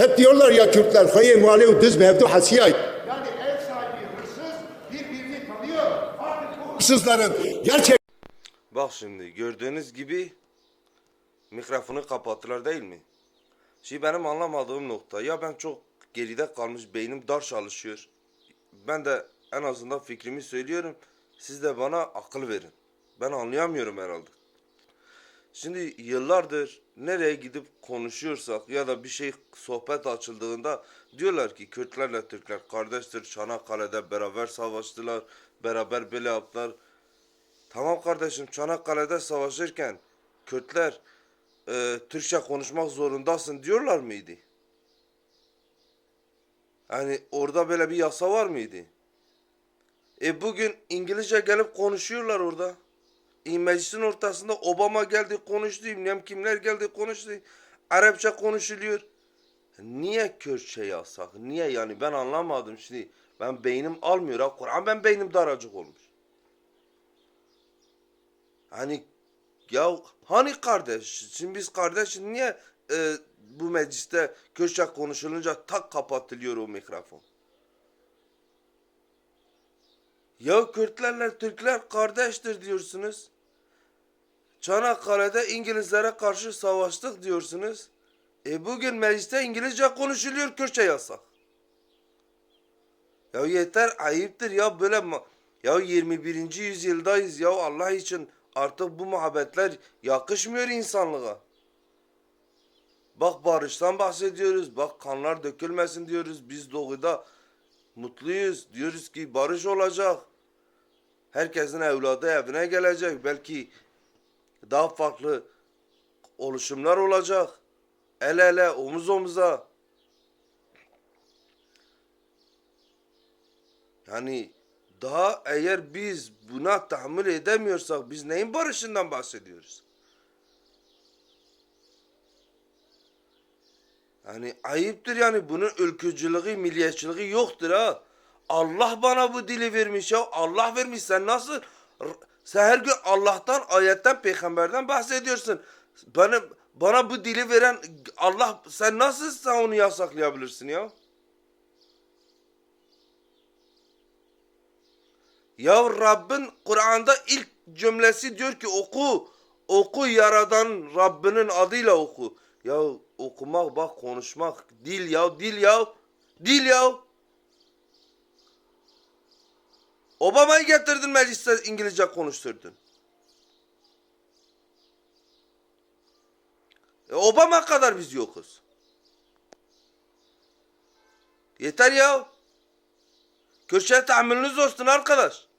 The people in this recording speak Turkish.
Hep diyorlar ya Kürtler hayye muhalif düz mevdu hasiyay. Yani ev sahibi hırsız birbirini tanıyor. Artık bu Hırsızların gerçek Bak şimdi gördüğünüz gibi mikrofonu kapattılar değil mi? Şimdi benim anlamadığım nokta ya ben çok geride kalmış beynim dar çalışıyor. Ben de en azından fikrimi söylüyorum. Siz de bana akıl verin. Ben anlayamıyorum herhalde. Şimdi yıllardır nereye gidip konuşuyorsak ya da bir şey sohbet açıldığında diyorlar ki Kürtlerle Türkler kardeştir. Çanakkale'de beraber savaştılar. Beraber böyle yaptılar. Tamam kardeşim Çanakkale'de savaşırken Kürtler e, Türkçe konuşmak zorundasın diyorlar mıydı? Yani orada böyle bir yasa var mıydı? E bugün İngilizce gelip konuşuyorlar orada. Meclisin ortasında Obama geldi konuştu, bilmem kimler geldi konuştu. Arapça konuşuluyor. Niye Kürtçe yasak? Niye yani ben anlamadım şimdi. Ben beynim almıyor Kur'an ben beynim daracık olmuş. Hani ya hani kardeş? Şimdi biz kardeş niye e, bu mecliste Kürtçe konuşulunca tak kapatılıyor o mikrofon? Ya Kürtlerle Türkler kardeştir diyorsunuz. Çanakkale'de İngilizlere karşı savaştık diyorsunuz. E bugün mecliste İngilizce konuşuluyor, Kürtçe yasak. Ya yeter ayıptır ya böyle ya 21. yüzyıldayız ya Allah için artık bu muhabbetler yakışmıyor insanlığa. Bak barıştan bahsediyoruz. Bak kanlar dökülmesin diyoruz. Biz doğuda mutluyuz. Diyoruz ki barış olacak. Herkesin evladı evine gelecek. Belki daha farklı oluşumlar olacak. El ele, omuz omuza. Yani daha eğer biz buna tahammül edemiyorsak biz neyin barışından bahsediyoruz? Yani ayıptır yani bunun ülkücülüğü, milliyetçiliği yoktur ha. Allah bana bu dili vermiş ya. Allah vermiş. Sen nasıl sen her gün Allah'tan, ayetten, peygamberden bahsediyorsun. Bana bana bu dili veren Allah sen nasıl sen onu yasaklayabilirsin ya? Ya Rabbin Kur'an'da ilk cümlesi diyor ki oku. Oku yaradan Rabbinin adıyla oku. Ya okumak bak konuşmak dil ya dil ya. Dil ya. Obama'yı getirdin mecliste İngilizce konuşturdun. E, Obama kadar biz yokuz. Yeter ya. Kürşe tahammülünüz olsun arkadaş.